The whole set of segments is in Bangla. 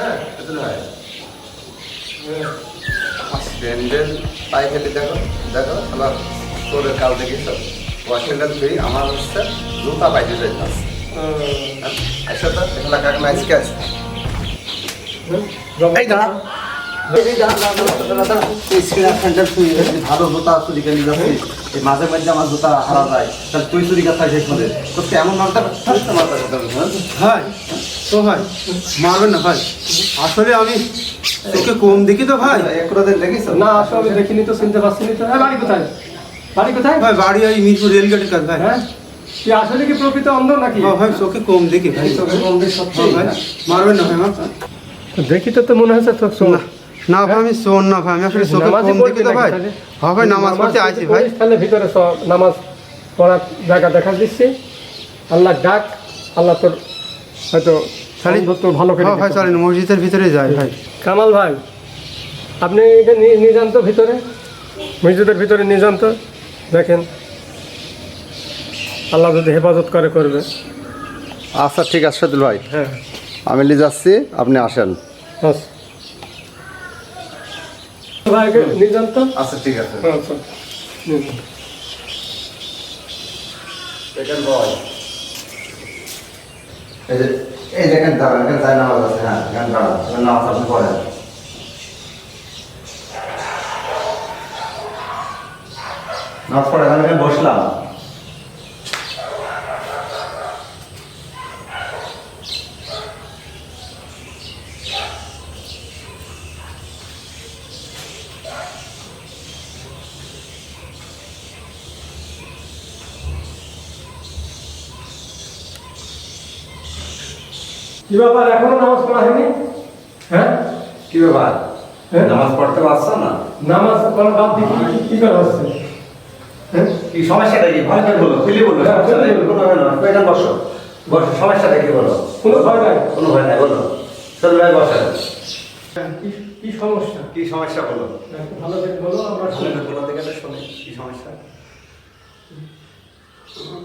হ্যাঁ এতটা হয় স্ট্যান্ডের পাইকারি দেখো দেখো আমার তোদের কাল থেকে সব ওয়াশিংটন ধুই আমার হচ্ছে জুতা পাইতে যাইতাম হ্যাঁ, আচ্ছা তো এখানে কাকা আজকে আছে। এই ভালো জুতা চুরি করে নিয়ে এই মাঝে মাঝে আমার জুতা হারা যায় তাহলে তুই চুরি করতে শেষ করে তো কেমন মালটা ফার্স্ট মালটা করতে হ্যাঁ? ভাই তো ভাই মারবেন না ভাই। আসলে আমি তোকে কম দেখি তো ভাই। একরা দিন দেখিস না আসলে আমি দেখিনি তো শুনতে পাচ্ছি তো। হ্যাঁ বাড়ি কোথায়? বাড়ি কোথায়? ভাই বাড়ি এই মিরপুর রেলগেটের কাছে ভাই। হ্যাঁ? তুই আসলে কি প্রকৃত অন্ধ নাকি? হ্যাঁ, ভাই তোকে কম দেখি ভাই। চোখে কম দেখি সত্যি? হ্যাঁ, ভাই মারবেন না ভাই দেখি তো তো মনে হচ্ছে তোর চোখ না। না ভাই আমি শোন না ভাই আমি আসলে চোখে কম দেখি তো ভাই হ্যাঁ ভাই নামাজ পড়তে আইছি ভাই। তাহলে ভিতরে সব নামাজ পড়ার জায়গা দেখা দিচ্ছি। আল্লাহ ডাক আল্লাহ তোর হয়তো তাহলে- তোর ভালো করে হ্যাঁ ভাই চলেন মসজিদের ভিতরে যাই ভাই। কামাল ভাই আপনি এখানে নিয়ে- যান তো ভিতরে। মসজিদের ভিতরে নিয়ে যান তো। দেখেন আল্লাহ যদি হেফাজত করে করবে। আচ্ছা ঠিক আছে সদুল ভাই। হ্যাঁ। আমি নিয়ে যাচ্ছি আপনি আসেন। আচ্ছা ভাইকে নিয়ে যান তো। আচ্ছা ঠিক আছে। আচ্ছা। বয় এই দেখেন দাঁড়ান এখানে যায় নামাজ আছে হ্যাঁ এখানে দাঁড়ান নামাজ আপনি পড়েন। নামাজ পড়ে এখানে বসলাম। কি ব্যাপার? এখনও নামাজ পড়া হয়নি? হ্যাঁ? কি ব্যাপার? হ্যাঁ? নামাজ পড়তে পারছ না? নামাজ পড়া বাদ দিয়ে কি- কি করা হচ্ছে? হ্যাঁ? কি সমস্যাটা কি ভয় করে বলো খুলে বলো হ্যাঁ, বলো। কোনো ভয় না এখানে বসো? বসো সমস্যাটা কি বলো। কোনো ভয় নাই। কোনো ভয় নাই বলো। চল ভাই বসেন কি- কি সমস্যা? কি সমস্যা বলো? ভালো করে বলো আমরা শুনে। বলো দেখে শুনি কি সমস্যা?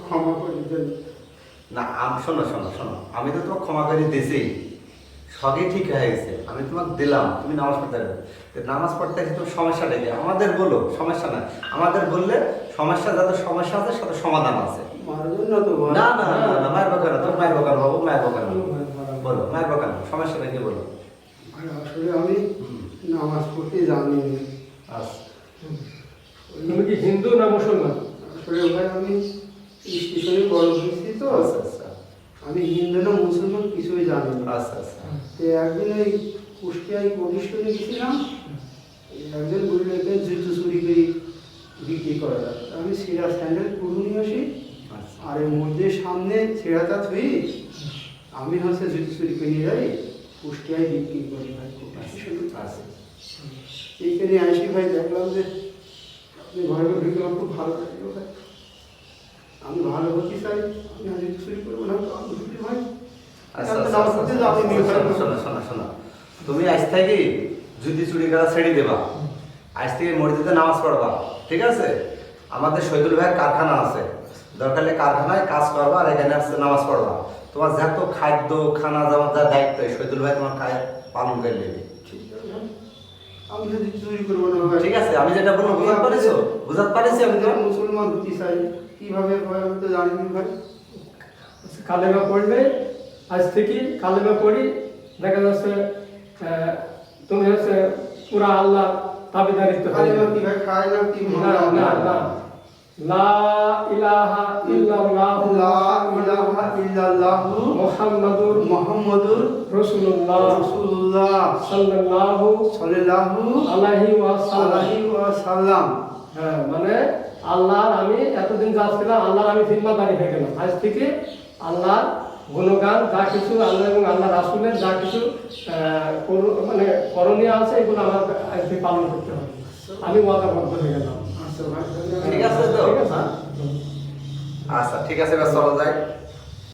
ক্ষমা করে দেন। না আমি শোনো শোনো শোনো। আমি তো তোমাকে ক্ষমা করে দিয়েছি। সবই ঠিক হয়ে গেছে। আমি তোমাকে দিলাম। তুমি নামাজ পড়তে পারবে। তো নামাজ পড়তে এসে তোমার সমস্যাটা কি? আমাদের বলো সমস্যা নাই আমাদের বললে সমস্যা যাতে সমস্যা আছে সাথে সমাধান আছে। না না না না না মায়ের বকার না। তোর মায়ের বকার বাবু মায়ের বকার বলো মায়ের বকার না। সমস্যাটা কি বলো? আসলে আমি নামাজ পড়তে জানি আচ্ছা তুমি কি হিন্দু না। মুসলমান আসলে ভাই আমি স্টেশনে বড় হয়েছি তো আচ্ছা আচ্ছা আমি হিন্দু না মুসলমান কিছুই জানি না। আচ্ছা আচ্ছা। তো একদিন ওই কুষ্টিয়ায় প্রতিষ্ঠানে গেছিলাম। একজন বলল এখানে জুতো চুরি করে বিক্রি করা আমি সেরা স্যান্ডেল পুরো নিয়ে আসি। আচ্ছা। আর এর মধ্যে সামনে ছেঁড়াটা থুই আমি হচ্ছে জুতো চুরি করে নিয়ে যাই কুষ্টিয়ায় বিক্রি করি ভাই খুব সুন্দর। আচ্ছা। এইখানে আসি ভাই দেখলাম যে আপনি ঘরে ঢুকলাম খুব ভালো লাগল ভাই। আমি ভালো হতে চাই আমি আজ চুরি করব না। তো আমি ঢুকি ভাই। তুমি আজ থেকে যদি চুরি করা ছেড়ে দেবা আজ থেকে মসজিদে নামাজ পড়বা ঠিক আছে? আমাদের শহীদুল ভাইয়ের কারখানা আছে। দরকার হলে কারখানায় কাজ করবা আর এখানে আসছে নামাজ পড়বা। তোমার যত খাদ্য খানা যাওয়ার যা দায়িত্ব শহীদুল ভাই তোমার কাজ পালন করে নেবে। ঠিক আছে আমি যদি চুরি করব না ঠিক আছে আমি যেটা বলব বুঝাতে পারিছো? বুঝাতে পারিছি আমি মুসলমান হতে চাই। কীভাবে ভাই আমি তো জানি না ভাই। কালেমা পড়লে আজ থেকে কালেমা পড়ি দেখা যাচ্ছে তুমি হচ্ছে পুরা আল্লাহ তাবিদারিত্ব হয়ে যাবে। কি ভাই? খায় না কি? না না না। লা ইলাহা ইল্লাল্লাহ লা ইলাহা ইল্লাল্লাহু মুহাম্মাদুর মুহাম্মাদুর রাসূলুল্লাহ রাসূলুল্লাহ সাল্লাল্লাহু সাল্লাল্লাহু আলাইহি ওয়াসাল্লাম। হ্যাঁ মানে আল্লাহর আমি এতদিন যাচ্ছিলাম আল্লাহর আমি জিম্মাদারি হয়ে গেলাম। আজ থেকে আল্লাহ গুণগান যা কিছু আল্লাহ এবং আল্লাহ রাসুলের যা কিছু মানে করণীয় আছে এগুলো আমার আজ থেকে পালন করতে হবে। আমি ওয়াদাবদ্ধ হয়ে গেলাম। আচ্ছা ঠিক আছে তো? আচ্ছা ঠিক আছে এবার চলো যাই